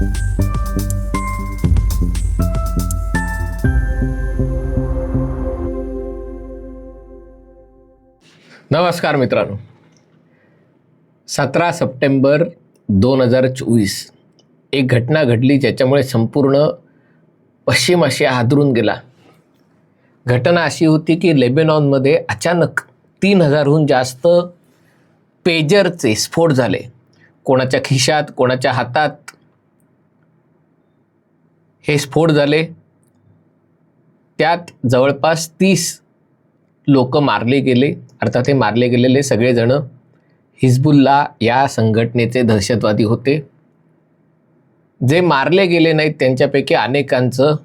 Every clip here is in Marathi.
नमस्कार मित्रांनो. सतरा सप्टेंबर दोन हजार चोवीस. एक घटना घडली ज्याच्यामुळे संपूर्ण पश्चिम आशिया हादरून गेला. घटना अशी होती की लेबेनॉनमध्ये अचानक तीन हजारहून जास्त पेजरचे स्फोट झाले. कोणाच्या खिशात कोणाच्या हातात हे स्फोट झाले. त्यात जवळपास तीस लोक मारले गेले. अर्थात हे मारले गेलेले सगळेजण हिजबुल्ला या संघटनेचे दहशतवादी होते. जे मारले गेले नाहीत त्यांच्यापैकी अनेकांचं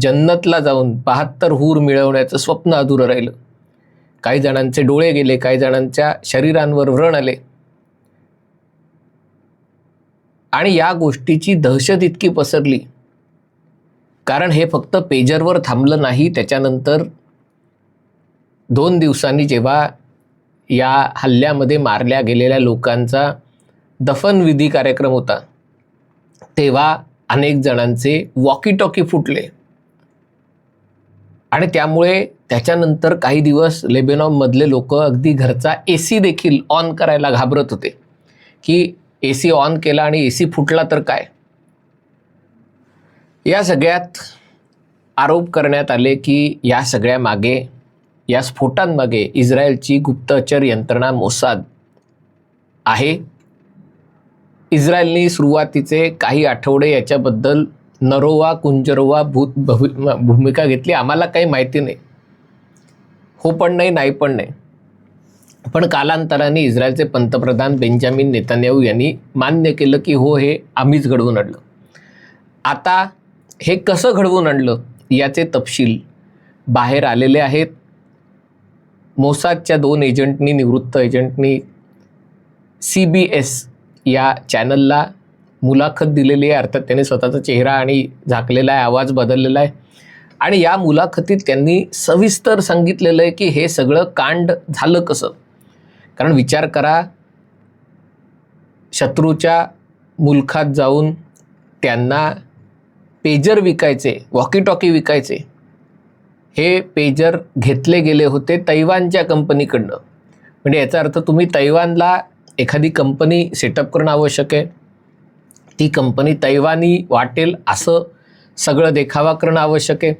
जन्नतला जाऊन बहात्तर हूर मिळवण्याचं स्वप्न अधुरं राहिलं. काही जणांचे डोळे गेले काही जणांच्या शरीरांवर व्रण आले. आणि या गोष्टीची दहशत इतकी पसरली कारण हे फक्त पेजरवर थांबलं नाही त्याच्यानंतर दोन दिवसांनी जेव्हा या हल्ल्यामध्ये मारल्या गेलेल्या लोकांचा दफनविधी कार्यक्रम होता तेव्हा अनेक जणांचे वॉकी टॉकी फुटले. आणि त्यामुळे त्याच्यानंतर काही दिवस लेबेनॉनमधले लोक अगदी घरचा ए सी देखील ऑन करायला घाबरत होते की ए सी ऑन केला आणि ए सी फुटला तर काय? या सगळ्यात आरोप करण्यात आले की या सगळ्या मागे या स्फोटांमागे इस्रायलची गुप्तचर यंत्रणा मोसाद आहे. इस्रायलनी सुरुवातीचे काही आठवडे याच्याबद्दल नरोवा कुंजरोवा भूत भूमिका घेतली. आम्हाला काही माहिती नाही. हो पण नाही नाही पण नाही. पण कालांतराने इस्रायलचे पंतप्रधान बेंजामिन नेतान्याहू यांनी मान्य केलं की हो हे आम्हीच घडवून आणलं. आता हे कसं घडवून आणलं याचे तपशील बाहेर आलेले आहेत. मोसादच्या दोन एजंटनी निवृत्त एजंटनी सी बी एस या चॅनलला मुलाखत दिलेली आहे. अर्थात त्यांनी स्वतःचा चेहरा आणि झाकलेला आहे आवाज बदललेला आहे. आणि या मुलाखतीत त्यांनी सविस्तर सांगितलेलं आहे की हे सगळं कांड झालं कसं? कारण विचार करा शत्रूच्या मुलखात जाऊन त्यांना पेजर विकायचे वॉकी टॉकी विकायचे हे पेजर घेतले गेले होते तैवानच्या कंपनीकडनं. म्हणजे याचा अर्थ तुम्ही तैवानला एखादी कंपनी सेटअप करणं आवश्यक आहे. ती कंपनी तैवानी वाटेल असं सगळं देखावा करणं आवश्यक आहे.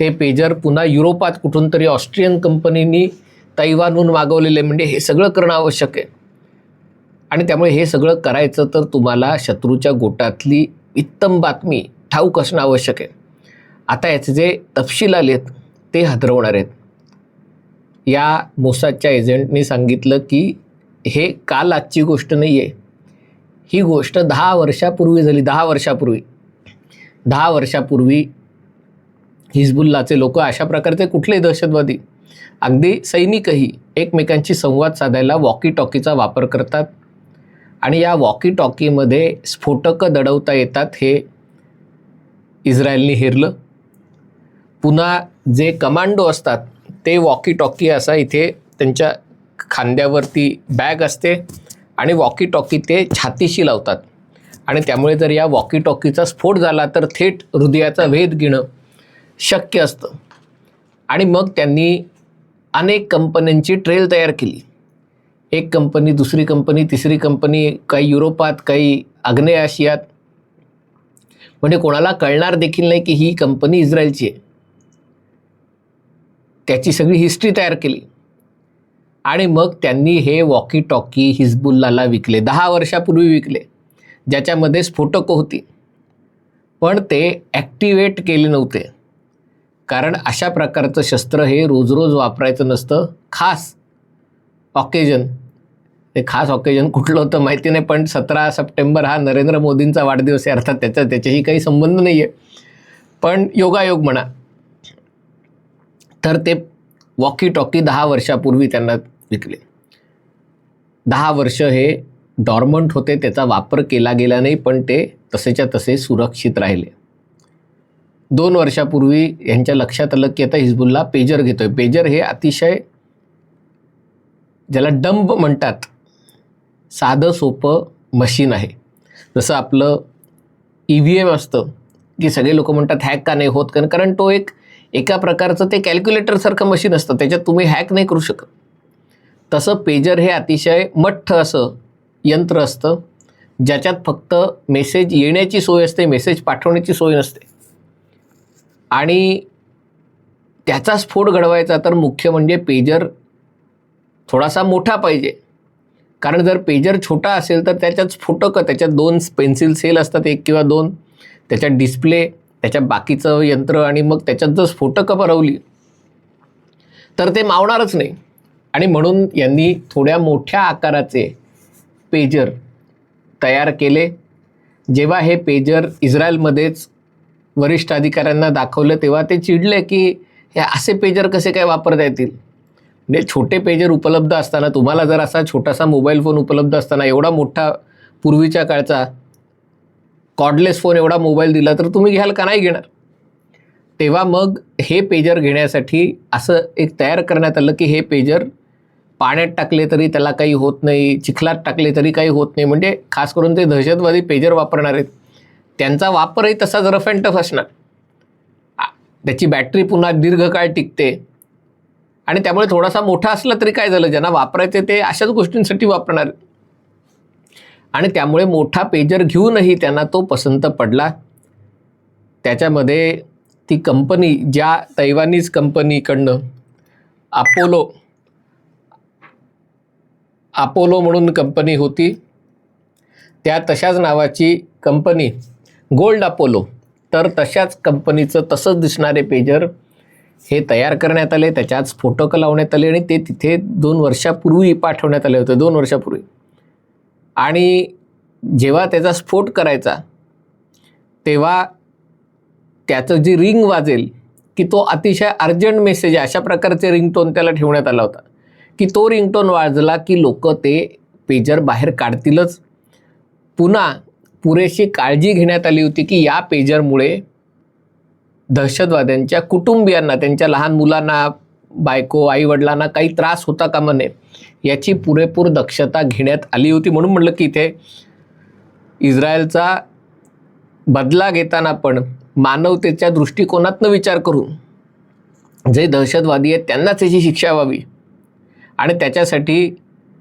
ते पेजर पुन्हा युरोपात कुठून तरी ऑस्ट्रियन कंपनीनी तैवानहून मागवलेले म्हणजे हे सगळं करणं आवश्यक आहे. आणि त्यामुळे हे सगळं करायचं तर तुम्हाला शत्रूच्या गोटातली उत्तम बातमी ठाऊक असणं आवश्यक आहे. आता याचे जे तपशील आलेत ते हादरवणार आहेत. या मोसादच्या एजंटनी सांगितलं की हे काल आजची गोष्ट नाही आहे ही गोष्ट दहा वर्षापूर्वी झाली दहा वर्षापूर्वी. दहा वर्षापूर्वी हिजबुल्लाचे लोक अशा प्रकारचे कुठलेही दहशतवादी? अगदी सैनिकही एकमेकांशी संवाद साधायला वॉकी टॉकीचा वापर करतात. आणि या वॉकी टॉकीमध्ये स्फोटकं दडवता येतात हे इस्रायलनी हेरलं. पुन्हा जे कमांडो असतात ते वॉकी टॉकी असा इथे त्यांच्या खांद्यावरती बॅग असते आणि वॉकी टॉकी ते छातीशी लावतात. आणि त्यामुळे जर या वॉकी टॉकीचा स्फोट झाला तर थेट हृदयाचा भेद घेणं शक्य असतं. आणि मग त्यांनी अनेक कंपन्यांची ट्रेल तयार केली. एक कंपनी दुसरी कंपनी तिसरी कंपनी काही युरोपात काही आग्नेय आशियात म्हणजे कोणाला कळणार देखील नाही की ही कंपनी इस्रायलची आहे. त्याची सगळी हिस्ट्री तयार केली. आणि मग त्यांनी हे वॉकी टॉकी हिजबुल्लाला विकले. दहा वर्षापूर्वी विकले. ज्याच्यामध्ये स्फोटकं होती. पण ते ॲक्टिवेट केले नव्हते. कारण अशा प्रकारचं शस्त्र हे रोज रोज वापरायचं नसतं. खास ऑकेजन ते खास ऑकेजन कुठलं होतं माहिती नाही पण सतरा सप्टेंबर हा नरेंद्र मोदींचा वाढदिवस आहे अर्थात त्याचा त्याच्याशी काही संबंध नाही आहे पण योगायोग म्हणा. तर ते वॉकी टॉकी दहा वर्षापूर्वी त्यांना विकले. दहा वर्ष हे डॉर्मंट होते त्याचा वापर केला गेला नाही पण ते तसेच्या तसे सुरक्षित राहिले. दोन वर्षापूर्वी यांच्या लक्षात आलं की आता हिजबुल्ला पेजर घेतोय. पेजर हे अतिशय ज्याला डंब म्हणतात साधं सोपं मशीन आहे. जसं आपलं ई व्ही एम असतं की सगळे लोक म्हणतात हॅक का नाही होत कारण कारण तो एक एका प्रकारचं ते कॅल्क्युलेटरसारखं मशीन असतं त्याच्यात तुम्ही हॅक नाही करू शकत. तसं पेजर हे अतिशय मठ्ठ असं यंत्र असतं ज्याच्यात फक्त मेसेज येण्याची सोय असते मेसेज पाठवण्याची सोय नसते. आणि त्याचा स्फोट घडवायचा तर मुख्य म्हणजे पेजर थोडासा मोठा पाहिजे. कारण जर पेजर छोटा असेल तर त्याच्यात स्फोटकं त्याच्यात दोन पेन्सिल सेल असतात एक किंवा दोन. त्याच्यात डिस्प्ले त्याच्या बाकीचं यंत्र आणि मग त्याच्यात जर स्फोटकं भरवली तर ते मावणारच नाही. आणि म्हणून यांनी थोड्या मोठ्या आकाराचे पेजर तयार केले. जेव्हा हे पेजर इस्रायलमध्येच वरिष्ठ अधिकाऱ्यांना दाखवलं तेव्हा ते चिडले की हे असे पेजर कसे काय वापरता येतील? म्हणजे छोटे पेजर उपलब्ध असताना तुम्हाला जर असा छोटासा मोबाईल फोन उपलब्ध असताना एवढा मोठा पूर्वीच्या काळचा कॉर्डलेस फोन एवढा मोबाईल दिला तर तुम्ही घ्याल का? नाही घेणार. तेव्हा मग हे पेजर घेण्यासाठी असं एक तयार करण्यात आलं की हे पेजर पाण्यात टाकले तरी त्याला काही होत नाही चिखलात टाकले तरी काही होत नाही. म्हणजे खास करून ते दहशतवादी पेजर वापरणार आहेत. त्यांचा वापरही तसाच रफ अँड टफ असणार त्याची बॅटरी पुन्हा दीर्घकाळ टिकते. आणि त्यामुळे थोडासा मोठा असला तरी काय झालं ज्यांना वापरायचे ते अशाच गोष्टींसाठी वापरणार. आणि त्यामुळे मोठा पेजर घेऊनही त्यांना तो पसंत पडला. त्याच्यामध्ये ती कंपनी ज्या तैवानीज कंपनीकडनं अपोलो अपोलो म्हणून कंपनी होती त्या तशाच नावाची कंपनी गोल्ड अपोलो तर तशाच कंपनीचं तसंच दिसणारे पेजर हे तयार करण्यात आले त्याच्यात स्फोटकं लावण्यात आले आणि ते तिथे दोन वर्षापूर्वी पाठवण्यात आले होते दोन वर्षापूर्वी. आणि जेव्हा त्याचा स्फोट करायचा तेव्हा त्याचं जी रिंग वाजेल की तो अतिशय अर्जंट मेसेज आहे अशा प्रकारचे रिंगटोन त्याला ठेवण्यात आला होता. की तो रिंगटोन वाजला की लोक ते पेजर बाहेर काढतीलच. पुन्हा पुरेशी काळजी घेण्यात आली होती की या पेजरमुळे दहशतवाद्यांच्या कुटुंबियांना त्यांच्या लहान मुलांना बायको आईवडिलांना काही त्रास होता कामा नये याची पुरेपूर दक्षता घेण्यात आली होती. म्हणून म्हटलं की इथे इस्रायलचा बदला घेताना पण मानवतेच्या दृष्टिकोनातनं विचार करून जे दहशतवादी आहेत त्यांनाच त्याची शिक्षा व्हावी. आणि त्याच्यासाठी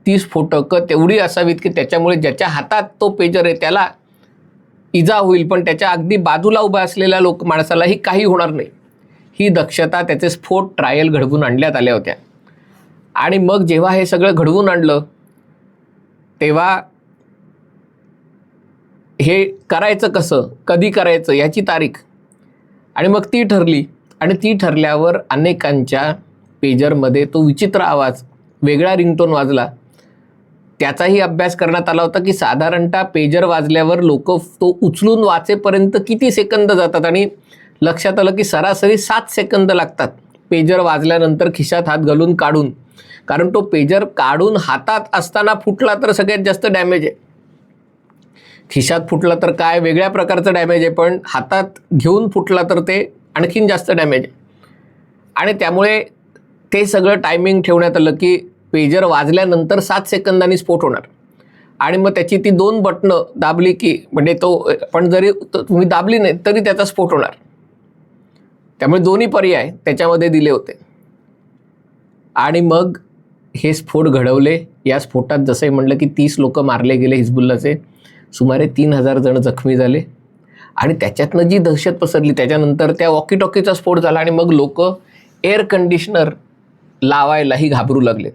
ती स्फोटकं तेवढी असावीत की त्याच्यामुळे ज्याच्या हातात तो पेजर आहे त्याला इजा होईल पण त्याच्या अगदी बाजूला उभा असलेल्या लोक माणसालाही काही होणार नाही. ही दक्षता त्याचे स्फोट ट्रायल घडवून आणण्यात आल्या होत्या. आणि मग जेव्हा हे सगळं घडवून आणलं तेव्हा हे करायचं कसं कधी करायचं याची तारीख. आणि मग ती ठरली. आणि ती ठरल्यावर अनेकांच्या पेजरमध्ये तो विचित्र आवाज वेगळा रिंगटोन वाजला. त्याचाही अभ्यास करण्यात आला होता की साधारणतः पेजर वाजल्यावर लोक तो उचलून वाचेपर्यंत किती सेकंद जातात? आणि लक्षात आलं की सरासरी सात सेकंद लागतात पेजर वाजल्यानंतर खिशात हात घालून काढून. कारण तो पेजर काढून हातात असताना फुटला तर सगळ्यात जास्त डॅमेज आहे. खिशात फुटला तर काय? वेगळ्या प्रकारचं डॅमेज आहे पण हातात घेऊन फुटला तर ते आणखीन जास्त डॅमेज आहे. आणि त्यामुळे ते सगळं टायमिंग ठेवण्यात आलं की पेजर वाजल्यानंतर सात सेकंदांनी स्फोट होणार. आणि मग त्याची ती दोन बटणं दाबली की म्हणजे तो पण जरी तुम्ही दाबली नाही तरी त्याचा स्फोट होणार. त्यामुळे दोन्ही पर्याय त्याच्यामध्ये दिले होते. आणि मग हे स्फोट घडवले. या स्फोटात जसंही म्हणलं की तीस लोक मारले गेले हिजबुल्लाचे. सुमारे तीन हजार जण जखमी झाले. आणि त्याच्यातनं जी दहशत पसरली त्याच्यानंतर त्या वॉकी टॉकीचा स्फोट झाला आणि मग लोक एअर कंडिशनर लावायलाही घाबरू लागले.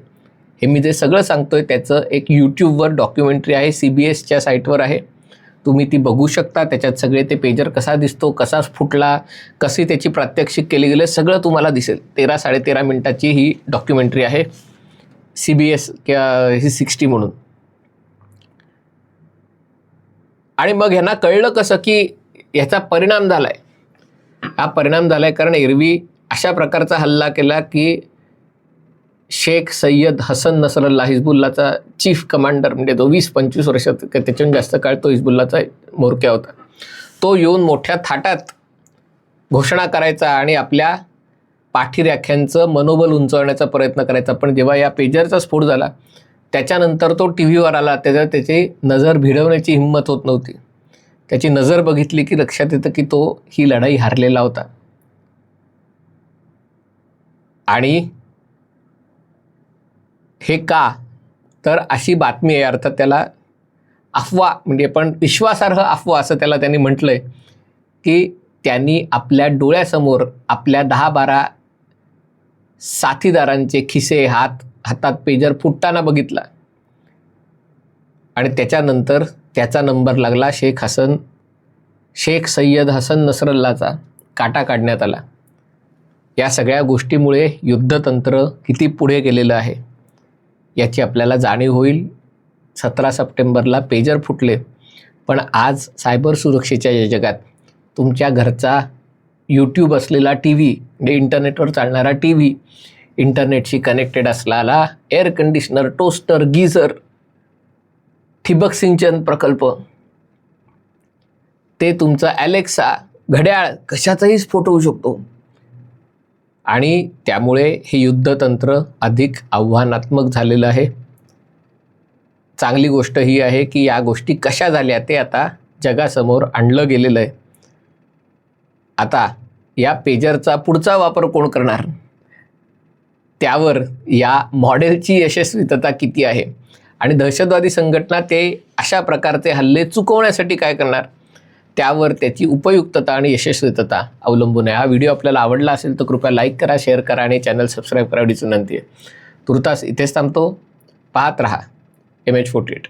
हे मी जे सगळं सांगतोय त्याचं एक यूट्यूबवर डॉक्युमेंटरी आहे सी बी एसच्या साईटवर आहे. तुम्ही ती बघू शकता. त्याच्यात सगळे ते पेजर कसा दिसतो कसा फुटला कशी त्याची प्रात्यक्षिक केली गेले सगळं तुम्हाला दिसेल. तेरा साडेतेरा मिनटाची ही डॉक्युमेंटरी आहे. सी बी एस किंवा ही सिक्स्टी म्हणून. आणि मग ह्यांना कळलं कसं की ह्याचा परिणाम झाला आहे हा परिणाम झाला आहे कारण एरवी अशा प्रकारचा हल्ला केला की शेख सय्यद हसन नसरल्ला हिजबुल्लाचा चीफ कमांडर म्हणजे तो वीस पंचवीस वर्षात त्याच्याहून जास्त काळ तो हिजबुल्लाचा मोरक्या होता. तो येऊन मोठ्या थाटात घोषणा करायचा आणि आपल्या पाठीराख्यांचं मनोबल उंचवण्याचा प्रयत्न करायचा. पण जेव्हा या पेजरचा स्फोट झाला त्याच्यानंतर तो टी व्हीवर आला त्याच्यावर त्याची नजर भिडवण्याची हिंमत होत नव्हती. त्याची नजर बघितली की लक्षात येतं की तो ही लढाई हारलेला होता. आणि हे का? तर अशी बातमी आहे. अर्थात त्याला अफवा म्हणजे पण विश्वासार्ह अफवा असं त्याला त्यांनी म्हटलं आहे की त्यांनी आपल्या डोळ्यासमोर आपल्या दहा बारा साथीदारांचे खिसे हात हातात पेजर फुटताना बघितला. आणि त्याच्यानंतर त्याचा नंबर लागला शेख हसन शेख सय्यद हसन नसरल्लाचा. काटा काढण्यात आला. या सगळ्या गोष्टीमुळे युद्धतंत्र किती पुढे गेलेलं आहे? याची आपल्याला जाणीव होईल. सतरा सप्टेंबरला पेजर फुटले. पण आज सायबर सुरक्षेच्या या जगात तुमच्या घरचा यूट्यूब असलेला टी व्ही म्हणजे इंटरनेटवर चालणारा टी व्ही इंटरनेटशी कनेक्टेड असलेला एअर कंडिशनर टोस्टर गीझर ठिबक सिंचन प्रकल्प ते तुमचा ॲलेक्सा घड्याळ कशाचाही स्फोट होऊ शकतो. आणि त्यामुळे हे युद्धतंत्र अधिक आव्हानात्मक झालेलं आहे. चांगली गोष्ट ही आहे की या गोष्टी कशा झाल्या ते आता जगासमोर आणलं गेलेलं आहे. आता या पेजरचा पुढचा वापर कोण करणार? त्यावर या मॉडेलची यशस्वीतता किती आहे? आणि दहशतवादी संघटना ते अशा प्रकारचे हल्ले चुकवण्यासाठी काय करणार? त्यावर त्याची उपयुक्तता आणि यशस्वीतता अवलंबून आहे. हा व्हिडिओ आपल्याला आवडला असेल तर कृपया लाईक करा शेअर करा आणि चॅनल सबस्क्राईब करा. विनंती आहे. तुर्तास इथेच थांबतो. पाहत रहा. M H forty eight